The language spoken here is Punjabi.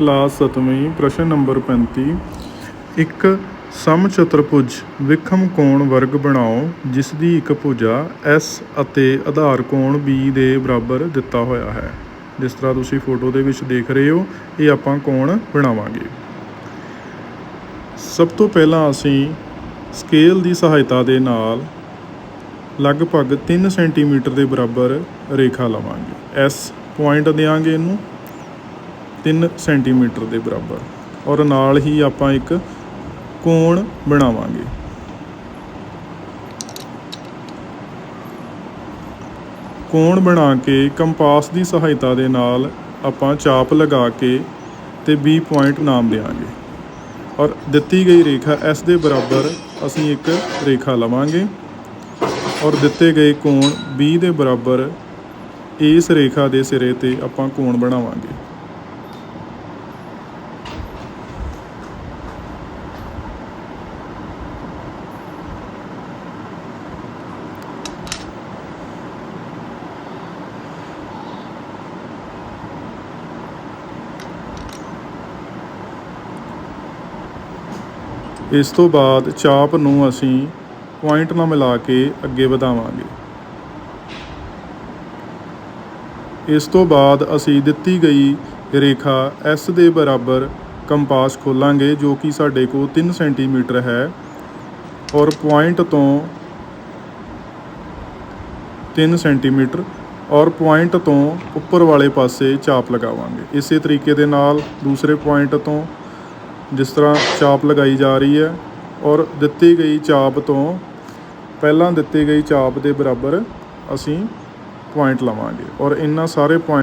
ਕਲਾਸ 7ਵੀਂ ਪ੍ਰਸ਼ਨ ਨੰਬਰ 35 ਇੱਕ ਸਮ ਚਤੁਰਭੁਜ ਵਿਖਮ ਕੋਣ ਵਰਗ ਬਣਾਓ ਜਿਸ ਦੀ ਇੱਕ ਭੁਜਾ S ਅਤੇ ਆਧਾਰ ਕੋਣ B ਦੇ ਬਰਾਬਰ ਦਿੱਤਾ ਹੋਇਆ ਹੈ। ਜਿਸ ਤਰ੍ਹਾਂ ਤੁਸੀਂ ਫੋਟੋ ਦੇ ਵਿੱਚ ਦੇਖ ਰਹੇ ਹੋ, ਇਹ ਆਪਾਂ ਕੋਣ ਬਣਾਵਾਂਗੇ। ਸਭ ਤੋਂ ਪਹਿਲਾਂ ਅਸੀਂ ਸਕੇਲ ਦੀ ਸਹਾਇਤਾ ਦੇ ਨਾਲ ਲਗਭਗ 3 ਸੈਂਟੀਮੀਟਰ ਦੇ ਬਰਾਬਰ ਰੇਖਾ ਲਵਾਂਗੇ। S ਪੁਆਇੰਟ ਦੇਾਂਗੇ ਇਹਨੂੰ। 3 ਸੈਂਟੀਮੀਟਰ ਦੇ ਬਰਾਬਰ ਔਰ ਨਾਲ ਹੀ ਆਪਾਂ ਇੱਕ ਕੋਣ ਬਣਾਵਾਂਗੇ। ਕੋਣ ਬਣਾ ਕੇ ਕੰਪਾਸ ਦੀ ਸਹਾਇਤਾ ਦੇ ਨਾਲ ਆਪਾਂ ਚਾਪ ਲਗਾ ਕੇ ਤੇ B ਪੁਆਇੰਟ ਨਾਮ ਦੇਵਾਂਗੇ ਔਰ ਦਿੱਤੀ ਗਈ ਰੇਖਾ S ਦੇ ਬਰਾਬਰ ਅਸੀਂ ਇੱਕ ਰੇਖਾ ਲਵਾਂਗੇ ਔਰ ਦਿੱਤੇ ਗਏ ਕੋਣ B ਦੇ ਬਰਾਬਰ ਇਸ ਰੇਖਾ ਦੇ ਸਿਰੇ ਤੇ ਆਪਾਂ ਕੋਣ ਬਣਾਵਾਂਗੇ। ਇਸ ਤੋਂ ਬਾਅਦ ਚਾਪ ਨੂੰ ਅਸੀਂ ਪੁਆਇੰਟ ਨਾਲ ਮਿਲਾ ਕੇ ਅੱਗੇ ਵਧਾਵਾਂਗੇ। ਇਸ ਤੋਂ ਬਾਅਦ ਅਸੀਂ ਦਿੱਤੀ ਗਈ ਰੇਖਾ S ਦੇ ਬਰਾਬਰ ਕੰਪਾਸ ਖੋਲਾਂਗੇ, ਜੋ ਕਿ ਸਾਡੇ ਕੋਲ 3 ਸੈਂਟੀਮੀਟਰ ਹੈ ਔਰ ਪੁਆਇੰਟ ਤੋਂ 3 ਸੈਂਟੀਮੀਟਰ ਔਰ ਪੁਆਇੰਟ ਤੋਂ ਉੱਪਰ ਵਾਲੇ ਪਾਸੇ ਚਾਪ ਲਗਾਵਾਂਗੇ। ਇਸੇ ਤਰੀਕੇ ਦੇ ਨਾਲ ਦੂਸਰੇ ਪੁਆਇੰਟ ਤੋਂ ਜਿਸ ਤਰ੍ਹਾਂ ਚਾਪ ਲਗਾਈ ਜਾ ਰਹੀ ਹੈ ਔਰ ਦਿੱਤੀ ਗਈ ਚਾਪ ਤੋਂ ਪਹਿਲਾਂ ਦਿੱਤੀ ਗਈ ਚਾਪ ਦੇ ਬਰਾਬਰ ਅਸੀਂ ਪੁਆਇੰਟ ਲਵਾਂਗੇ ਔਰ ਇਹਨਾਂ ਸਾਰੇ ਪੁਆਇੰਟ